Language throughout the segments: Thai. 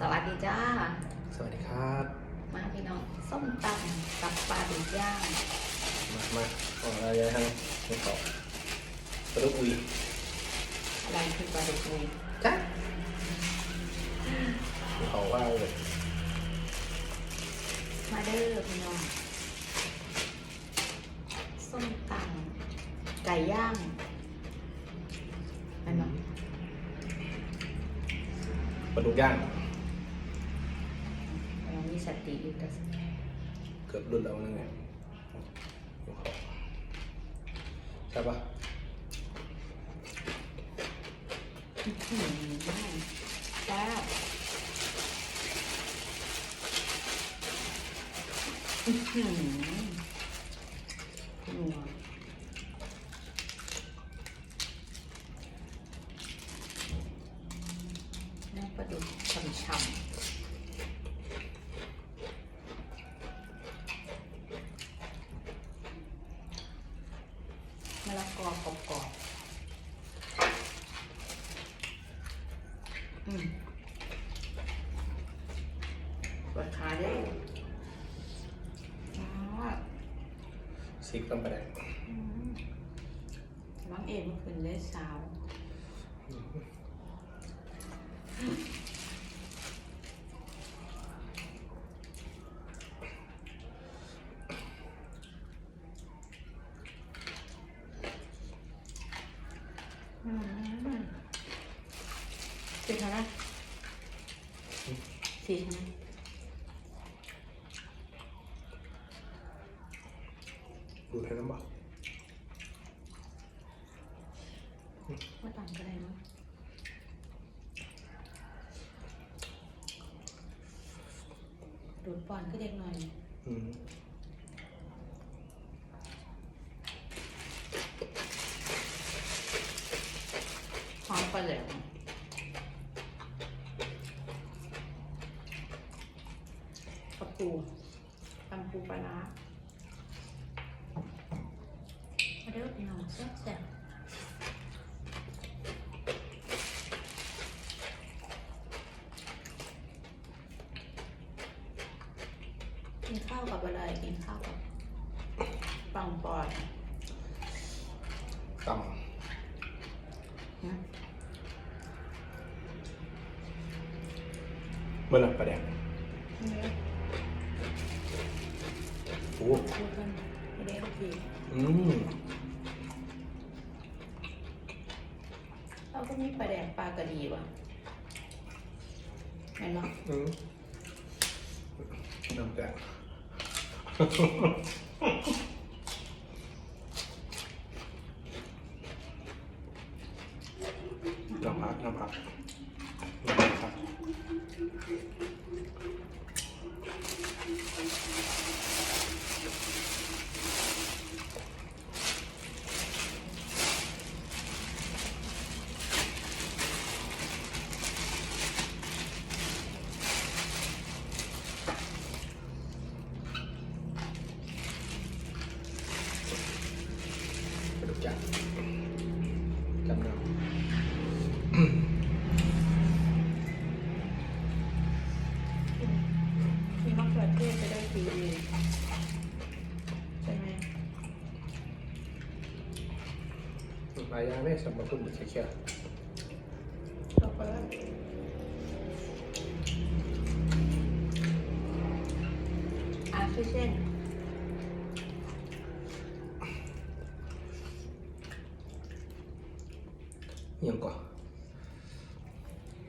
สวัสดีจ้า สวัสดีครับ มาพี่น้องส้มตำกับปลาดุกย่างมามาขออะไรยังไม่ขอปลาดุกอุยอะไรคือปลาดุกนุยจ้ะเขาว่าเลยมาเด้อพี่น้องส้มตำไก่ย่างอันนั้นปลาดุกย่าง เรามีสติอยู่แต่เกือบหลุดแล้วนั่นไงใช่ปะอื้อหือแซ่บอื้อหือนัวน้ำปลาดุกฉ่ำๆ มะละกอกรอบๆอืมปวดขาเด้อจ้าซิกต้องไปได้อืมน้องเอ็มเมื่อคืนได้สาวอืม สี่เท่าไหรสี่ใช่ไหมดูดให้น้ำบ่ว่าต่างกันเลยเนาะดูดปอนก็เด็กหน่อย อืม หอมปลาเหลวกระ ปูตำปูปลาร้ามาเด้อพี่น้องแซ่บแซ่บกินข้าวกับอะไรกินข้าวกับปังปอนต่นะำเมื่อไหร่ปลาแดงนี่ โอ้ไม่ได้โอเคอืมเราก็มีปลาแดงปลากระดีว่ะเห็นไหมอืมน้ำแดงน้ำผักน้ำผักน้ำผัก ปลาดุกย่างจำนำมีมะเขือเทศจะได้ฟรีใช่ไหมหลายอย่างเลยสำหรับคุณบุตรเขียวเราก็แล้วอาชิเช่น เอี ยงก่อน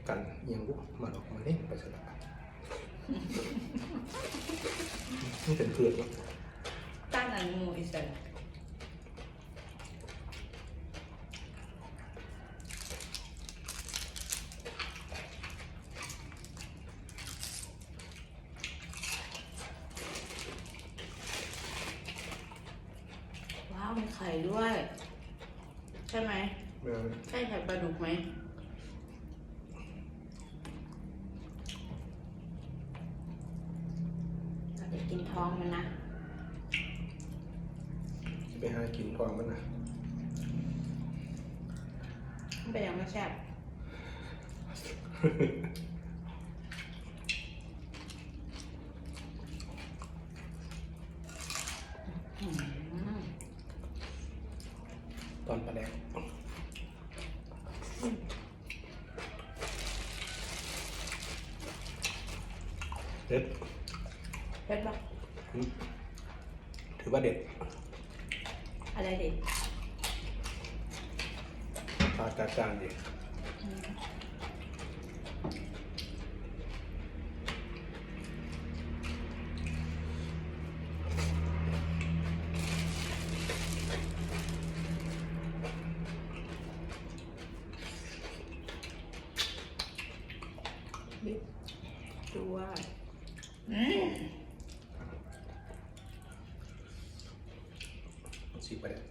กันเอียงบุมาออกมาเนี่ยไปสลับนี่เป็นเพื่อนเนาะต้านอันมูอิสระว้าวมีไข่ด้วย ใช่ไหมเมื่อ ใช่ไข่ปลาดุกไหมเราจะกินท้องมันนะ ไปหากินทองมันนะมันเป็นยังไม่แซ่บ เด็ดเผ็ดปะถือว่าเด็ดอะไรเด็ด ปลาจานจานดี อืมบิ๊กดูว่า อืมสีไปเลย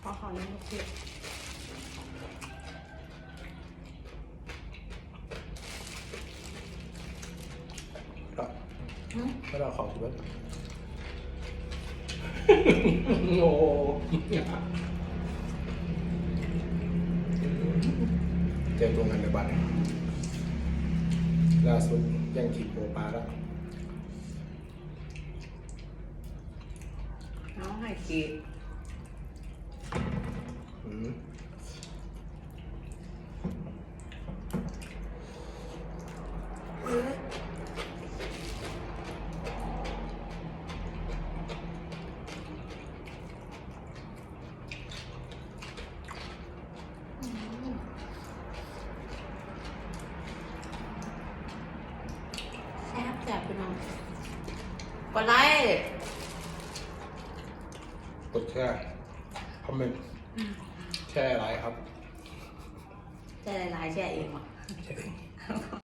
เพราะเขานี่ไม่เผ็ดก็อืมก็เราของถือว่า โอ้โหเจอตัวงานในบ้านล่าสุดยังขีดโปรปลาแล้วเอาให้กิน กดไลค์กดแชร์คอมเมนต์แชร์อะไรครับ แช่หลายๆแช่เองว่ะ แชร์